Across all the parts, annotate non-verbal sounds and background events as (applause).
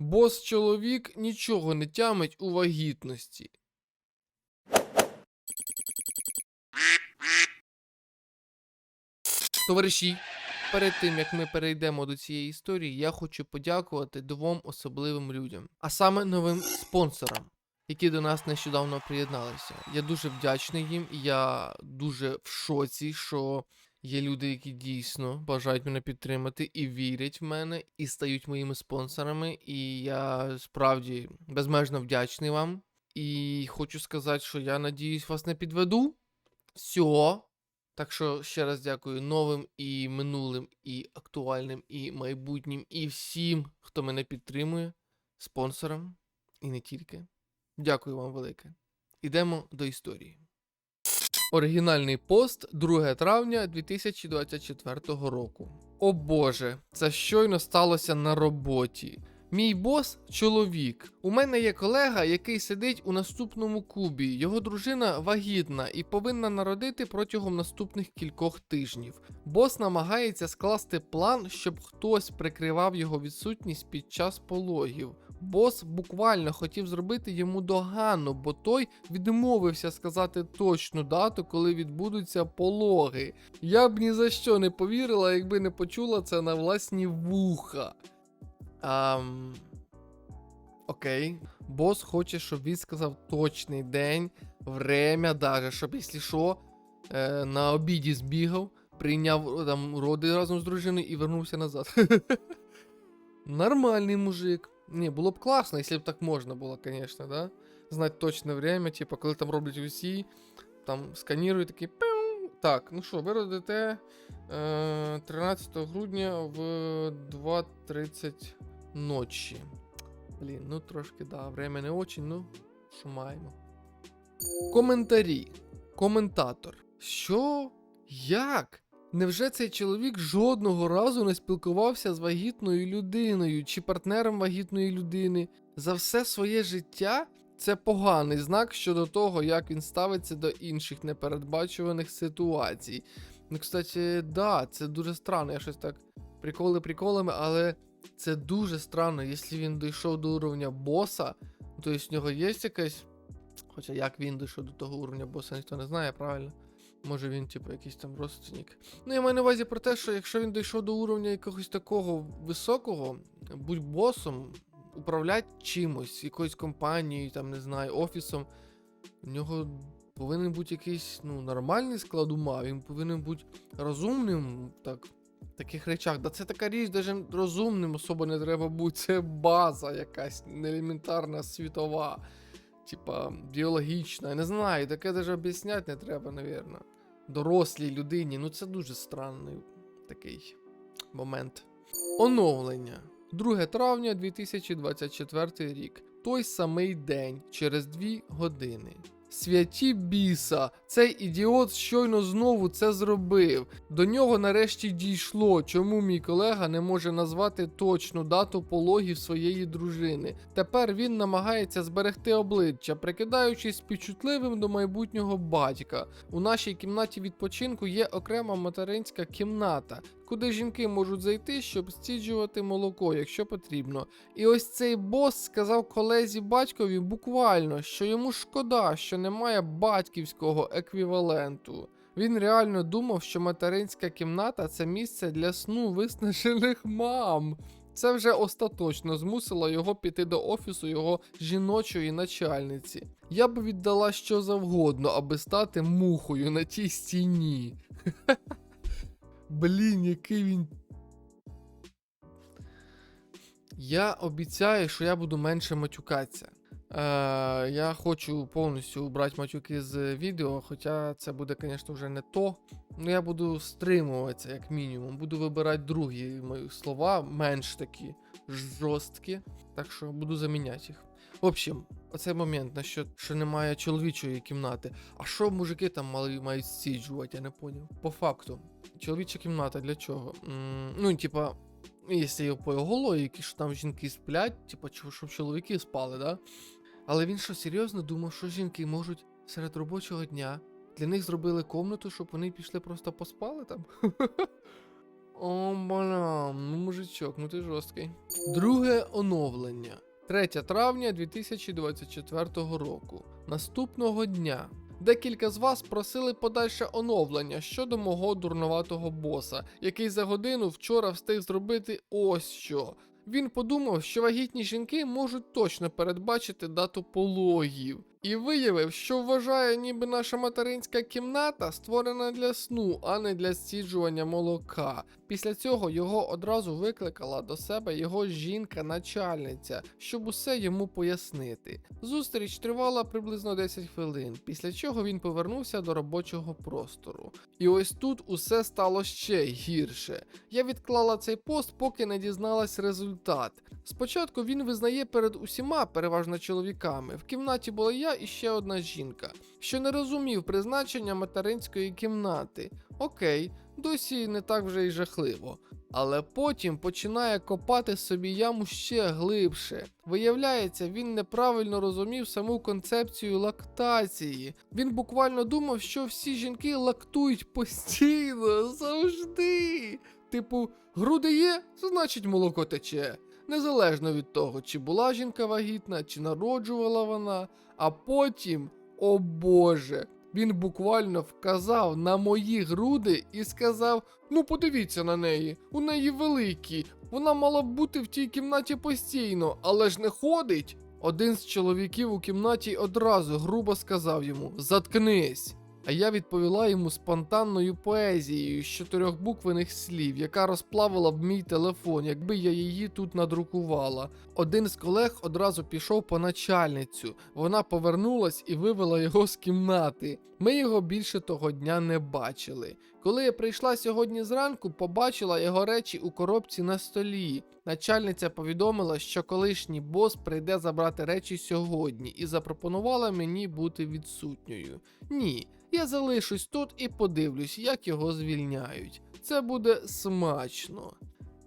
Бос чоловік нічого не тямить у вагітності. Товариші, перед тим як ми перейдемо до цієї історії, я хочу подякувати двом особливим людям, а саме новим спонсорам, які до нас нещодавно приєдналися. Я дуже вдячний їм, і я дуже в шоці, що є люди, які дійсно бажають мене підтримати і вірять в мене, і стають моїми спонсорами. І я справді безмежно вдячний вам. І хочу сказати, що я надіюсь, вас не підведу. Все. Так що ще раз дякую новим і минулим, і актуальним, і майбутнім, і всім, хто мене підтримує, спонсорам, і не тільки. Дякую вам велике. Ідемо до історії. Оригінальний пост 2 травня 2024 року. О Боже, це щойно сталося на роботі. Мій бос чоловік. У мене є колега, який сидить у наступному кубі. Його дружина вагітна і повинна народити протягом наступних кількох тижнів. Бос намагається скласти план, щоб хтось прикривав його відсутність під час пологів. Бос буквально хотів зробити йому догану, бо той відмовився сказати точну дату, коли відбудуться пологи. Я б ні за що не повірила, якби не почула це на власні вуха. Ам... Окей. Бос хоче, щоб він сказав точний день, время, даже, щоб, якщо що, е, на обіді збігав, прийняв там роди разом з дружиною і вернувся назад. (laughs) Нормальний мужик. Ні, було б класно, якщо б так можна було, звісно, да? Знати точне время, типу, коли там роблять усі, там сканірують такі. Так, ну що, ви родите е, 13 грудня в 2.30 ночі. Блін, ну трошки, да, время не очень, ну, що маємо. Коментарі. Коментатор. Що? Як? Невже цей чоловік жодного разу не спілкувався з вагітною людиною чи партнером вагітної людини? За все своє життя це поганий знак щодо того, як він ставиться до інших непередбачуваних ситуацій. Ну, кстати, да, це дуже странно. Я щось так приколи приколами, але це дуже странно, якщо він дійшов до уровня боса, то в нього є якась. Хоча як він дійшов до того уровня боса, ніхто не знає, правильно? Може він, типу, якийсь там родственник. Ну, я маю на увазі про те, що якщо він дійшов до уровня якогось такого високого, будь босом, управляти чимось, якоюсь компанією, там, не знаю, офісом, у нього повинен бути якийсь ну, нормальний склад ума, він повинен бути розумним, так, в таких речах. Да це така річ, навіть розумним особо не треба бути. Це база якась елементарна світова, типа біологічна. Не знаю, таке навіть об'ясняти не треба, навірно. Дорослій людині. Ну це дуже странний такий момент. Оновлення. 2 травня 2024 рік. Той самий день, через 2 години. Святі біса, цей ідіот щойно знову це зробив. До нього нарешті дійшло, чому мій колега не може назвати точну дату пологів своєї дружини. Тепер він намагається зберегти обличчя, прикидаючись співчутливим до майбутнього батька. У нашій кімнаті відпочинку є окрема материнська кімната, куди жінки можуть зайти, щоб стіджувати молоко, якщо потрібно. І ось цей бос сказав колезі батькові буквально, що йому шкода, що немає батьківського еквіваленту. Він реально думав, що материнська кімната це місце для сну виснажених мам. Це вже остаточно змусило його піти до офісу його жіночої начальниці. Я б віддала що завгодно, аби стати мухою на тій стіні. (laughs) Блін, який він. Я обіцяю, що я буду менше матюкатися. Е, я хочу повністю убрати матюки з відео, хоча це буде, звісно, вже не то. Ну я буду стримуватися, як мінімум. Буду вибирати другі мої слова, менш такі жорсткі. Так що буду заміняти їх. В общем, оцей момент, на що, немає чоловічої кімнати. А що мужики там мали, мають стіджувати, я не поняв. По факту, чоловіча кімната для чого? М, ну, типа, якщо по його логіки, що там жінки сплять, чого, щоб чоловіки спали, да? Але він що серйозно думав, що жінки можуть серед робочого дня. Для них зробили комнату, щоб вони пішли просто поспали там. (laughs) О, балям, ну мужичок, ну ти жорсткий. Друге оновлення. 3 травня 2024 року. Наступного дня. Декілька з вас просили подальше оновлення щодо мого дурноватого боса, який за годину вчора встиг зробити ось що. Він подумав, що вагітні жінки можуть точно передбачити дату пологів, і виявив, що вважає, ніби наша материнська кімната створена для сну, а не для стіджування молока. Після цього його одразу викликала до себе його жінка-начальниця, щоб усе йому пояснити. Зустріч тривала приблизно 10 хвилин, після чого він повернувся до робочого простору. І ось тут усе стало ще гірше. Я відклала цей пост, поки не дізналась результат. Спочатку він визнає перед усіма, переважно чоловіками. В кімнаті була я і ще одна жінка, що не розумів призначення материнської кімнати. Окей, досі не так вже й жахливо. Але потім починає копати собі яму ще глибше. Виявляється, він неправильно розумів саму концепцію лактації. Він буквально думав, що всі жінки лактують постійно, завжди. Типу, груди є, значить молоко тече. Незалежно від того, чи була жінка вагітна, чи народжувала вона. А потім, о Боже, він буквально вказав на мої груди і сказав: Ну, подивіться на неї, у неї великі, вона мала б бути в тій кімнаті постійно, але ж не ходить. Один з чоловіків у кімнаті одразу грубо сказав йому: Заткнись. А я відповіла йому спонтанною поезією з чотирьохбуквених слів, яка розплавила б мій телефон, якби я її тут надрукувала. Один з колег одразу пішов по начальницю. Вона повернулась і вивела його з кімнати. Ми його більше того дня не бачили. Коли я прийшла сьогодні зранку, побачила його речі у коробці на столі. Начальниця повідомила, що колишній бос прийде забрати речі сьогодні і запропонувала мені бути відсутньою. Ні, я залишусь тут і подивлюсь, як його звільняють. Це буде смачно.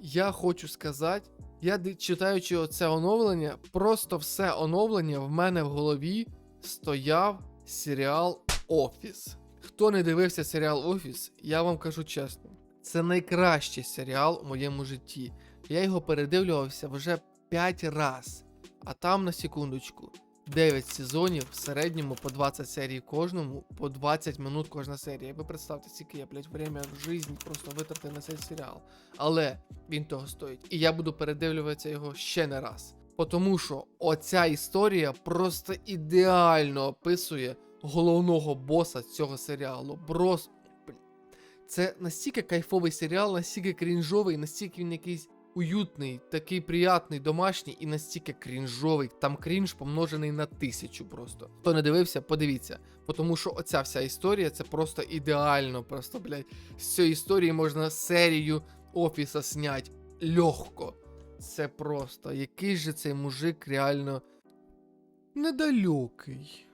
Я хочу сказати, я читаючи оце оновлення, просто все оновлення в мене в голові стояв серіал Офіс. Хто не дивився серіал Офіс, я вам кажу чесно, це найкращий серіал у моєму житті. Я його передивлювався вже 5 раз, а там на секундочку. 9 сезонів в середньому по 20 серій кожному, по 20 минут кожна серія. Ви представте, скільки я, блядь, время в житті просто витратив на цей серіал. Але він того стоїть. І я буду передивлюватися його ще не раз. Тому що оця історія просто ідеально описує головного боса цього серіалу. Брос. Це настільки кайфовий серіал, настільки крінжовий, настільки він якийсь уютний, такий приятний, домашній і настільки крінжовий. Там крінж помножений на тисячу просто. Хто не дивився, подивіться. Тому що оця вся історія це просто ідеально. Просто, блядь, з цієї історії можна серію офіса снять легко. Це просто який же цей мужик реально недалекий.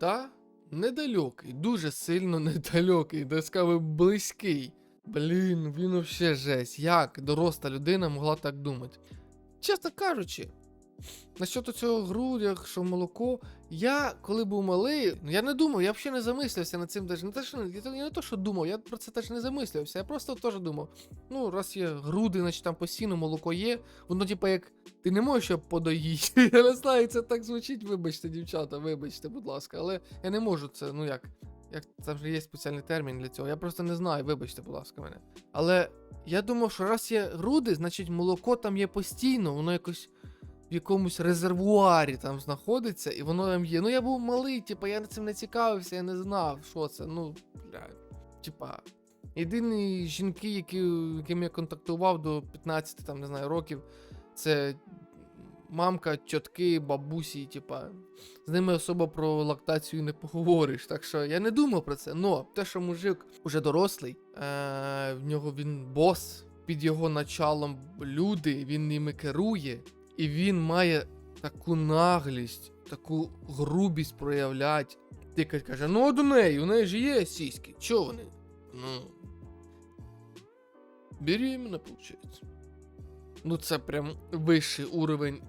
Да? Недалекий, дуже сильно (laughs) недалекий, сказав близький. Блін, він вообще жесть. Як доросла людина могла так думати? Чесно кажучи, насчет цього грудях, що молоко, я коли був малий, ну я не думав, я взагалі не замислився над цим. Даже не те, що я не то, що думав, я про це теж не замислювався. Я просто теж думав, ну, раз є груди, значить там постійно молоко є, воно, типа, як ти не можеш його подоїти. (laughs) Я не знаю, це так звучить, вибачте, дівчата, вибачте, будь ласка, але я не можу це, ну як. Як це вже є спеціальний термін для цього. Я просто не знаю, вибачте, будь ласка, мене. Але я думав, що раз є груди, значить молоко там є постійно, воно якось в якомусь резервуарі там знаходиться, і воно там є. Ну я був малий, типа, я цим не цікавився, я не знав, що це. Ну, бля, типа. Єдині жінки, які, яким я контактував до 15 там, не знаю, років, це мамка, тітки, бабусі, типа. З ними особо про лактацію не поговориш. Так що я не думав про це. Но те, що мужик уже дорослий, е- в нього він бос, під його началом люди, він ними керує, і він має таку наглість, таку грубість проявляти. Тикать каже, ну от у неї, у неї ж є сіськи. Чого вони? Ну. Беременна, виходить. Ну, це прям вищий уровень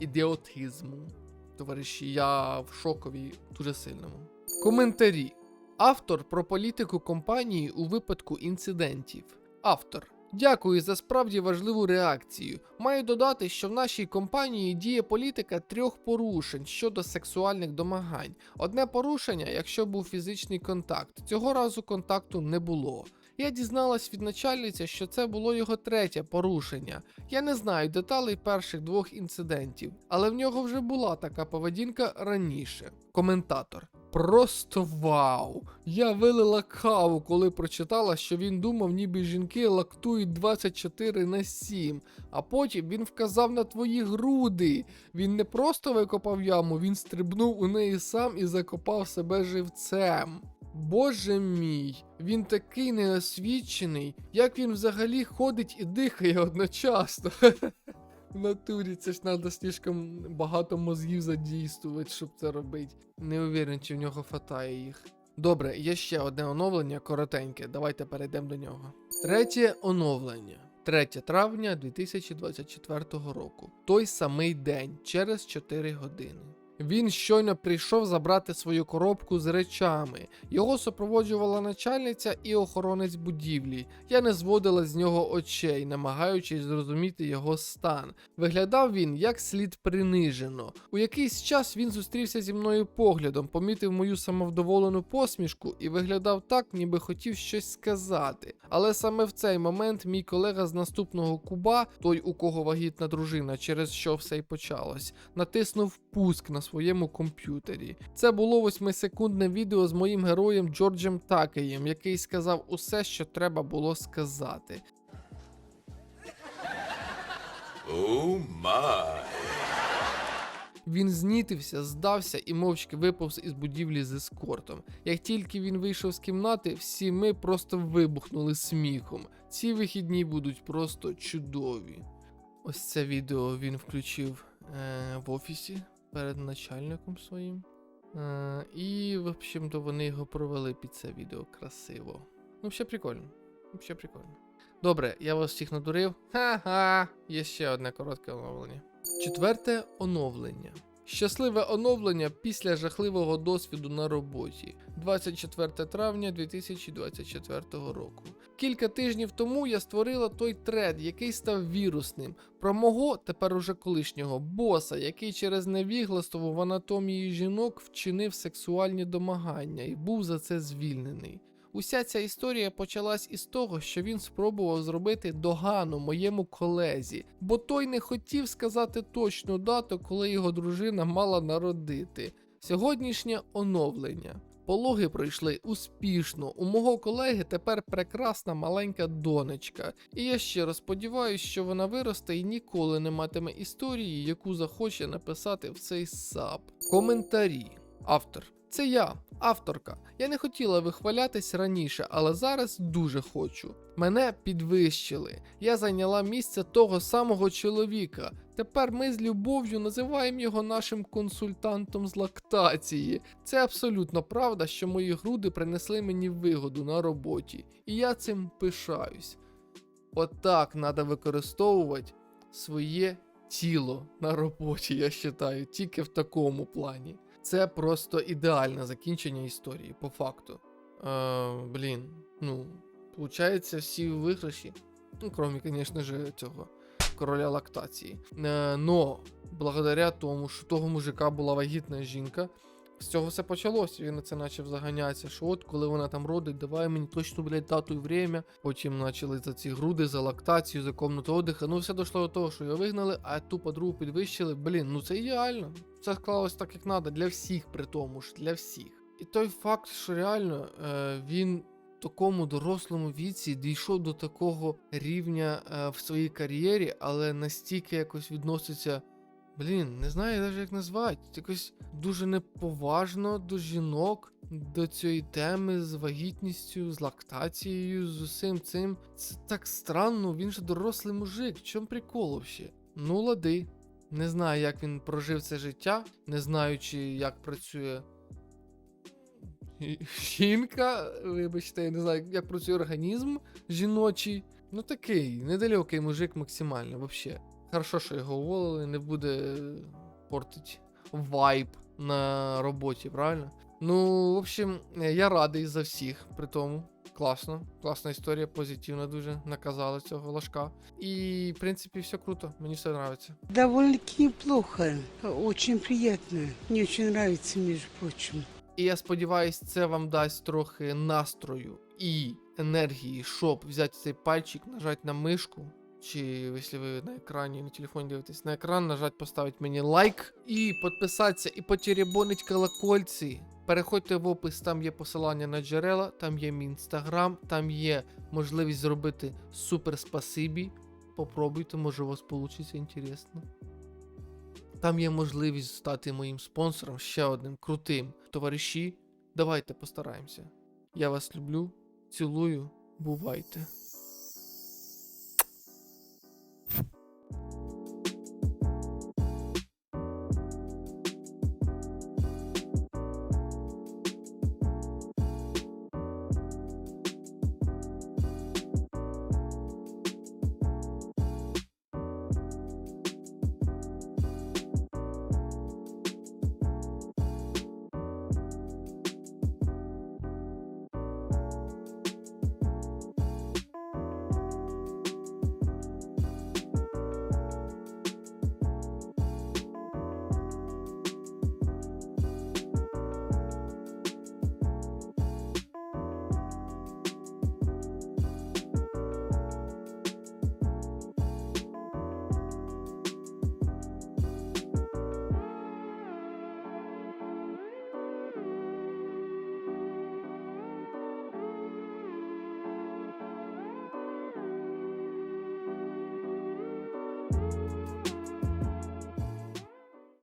ідіотизму. Товариші, я в шокові дуже сильному. Коментарі. Автор про політику компанії у випадку інцидентів. Автор. Дякую за справді важливу реакцію. Маю додати, що в нашій компанії діє політика трьох порушень щодо сексуальних домагань. Одне порушення, якщо був фізичний контакт. Цього разу контакту не було. Я дізналась від начальниці, що це було його третє порушення. Я не знаю деталей перших двох інцидентів, але в нього вже була така поведінка раніше. Коментатор. Просто вау! Я вилила каву, коли прочитала, що він думав, ніби жінки лактують 24 на 7. А потім він вказав на твої груди. Він не просто викопав яму, він стрибнув у неї сам і закопав себе живцем. Боже мій, він такий неосвічений, як він взагалі ходить і дихає одночасно. В натурі це ж треба слишком багато мозгів задійствувати, щоб це робити. Не уверен, чи в нього хватає їх. Добре, є ще одне оновлення коротеньке. Давайте перейдемо до нього. Третє оновлення. 3 травня 2024 року. Той самий день, через 4 години. Він щойно прийшов забрати свою коробку з речами. Його супроводжувала начальниця і охоронець будівлі. Я не зводила з нього очей, намагаючись зрозуміти його стан. Виглядав він як слід принижено. У якийсь час він зустрівся зі мною поглядом, помітив мою самовдоволену посмішку і виглядав так, ніби хотів щось сказати. Але саме в цей момент мій колега з наступного куба, той у кого вагітна дружина, через що все й почалось, натиснув пуск на своєму комп'ютері. Це було восьмисекундне відео з моїм героєм Джорджем Такеєм, який сказав усе, що треба було сказати. Oh my. Він знітився, здався і мовчки виповз із будівлі з ескортом. Як тільки він вийшов з кімнати, всі ми просто вибухнули сміхом. Ці вихідні будуть просто чудові. Ось це відео він включив е, в офісі перед начальником своїм. Е, і, в общем-то, вони його провели під це відео красиво. Ну, ще прикольно. Ще прикольно. Добре, я вас всіх надурив. Ха-ха! Є ще одне коротке оновлення. Четверте оновлення. Щасливе оновлення після жахливого досвіду на роботі 24 травня 2024 року. Кілька тижнів тому я створила той тред, який став вірусним, про мого тепер уже колишнього боса, який через невігластво в анатомії жінок вчинив сексуальні домагання і був за це звільнений. Уся ця історія почалась із того, що він спробував зробити догану моєму колезі, бо той не хотів сказати точну дату, коли його дружина мала народити. Сьогоднішнє оновлення. Пологи пройшли успішно. У мого колеги тепер прекрасна маленька донечка. І я щиро сподіваюся, що вона виросте і ніколи не матиме історії, яку захоче написати в цей сап. Коментарі. Автор. Це я, авторка. Я не хотіла вихвалятись раніше, але зараз дуже хочу. Мене підвищили. Я зайняла місце того самого чоловіка. Тепер ми з любов'ю називаємо його нашим консультантом з лактації. Це абсолютно правда, що мої груди принесли мені вигоду на роботі, і я цим пишаюсь. Отак треба використовувати своє тіло на роботі, я вважаю, тільки в такому плані. Це просто ідеальне закінчення історії, по факту. Е, блін, ну, получається, всі виграші. Ну, крім, звісно ж, цього короля лактації. Е, но, благодаря тому, що того мужика була вагітна жінка, з цього все почалось. Він на це почав заганятися. Що от, коли вона там родить, давай мені точно, блядь, дату і время. Потім почали за ці груди, за лактацію, за комнату отдиха. Ну, все дійшло до того, що його вигнали, а ту подругу підвищили. Блін, ну це ідеально. Це склалось так, як треба, для всіх, при тому ж, для всіх. І той факт, що реально е, він такому дорослому віці дійшов до такого рівня е, в своїй кар'єрі, але настільки якось відноситься. Блін, не знаю навіть як назвати. Якось дуже неповажно до жінок, до цієї теми з вагітністю, з лактацією, з усім цим. Це так странно, він же дорослий мужик. В чому прикол взагалі? Ну, лади. Не знаю, як він прожив це життя, не знаючи, як працює (laughs) жінка. Вибачте, я не знаю, як працює організм жіночий. Ну такий, недалекий мужик максимально, взагалі. Хорошо, що його уволили, не буде портить вайб на роботі, правильно? Ну, в общем, я радий за всіх при тому. Класно, класна історія, позитивно дуже наказали цього ложка. І, в принципі, все круто, мені все подобається. Довольно-таки неплохо, очень приятно. Мне очень нравится, между прочим. І я сподіваюсь, це вам дасть трохи настрою і енергії, щоб взяти цей пальчик, нажати на мишку. Чи якщо ви на екрані, на телефоні дивитесь на екран, нажати, поставити мені лайк і підписатися, і потеребонить колокольці. Переходьте в опис, там є посилання на джерела, там є мій інстаграм, там є можливість зробити супер спасибі. Попробуйте, може у вас вийде інтересно. Там є можливість стати моїм спонсором ще одним крутим. Товариші, давайте постараємося. Я вас люблю, цілую, бувайте.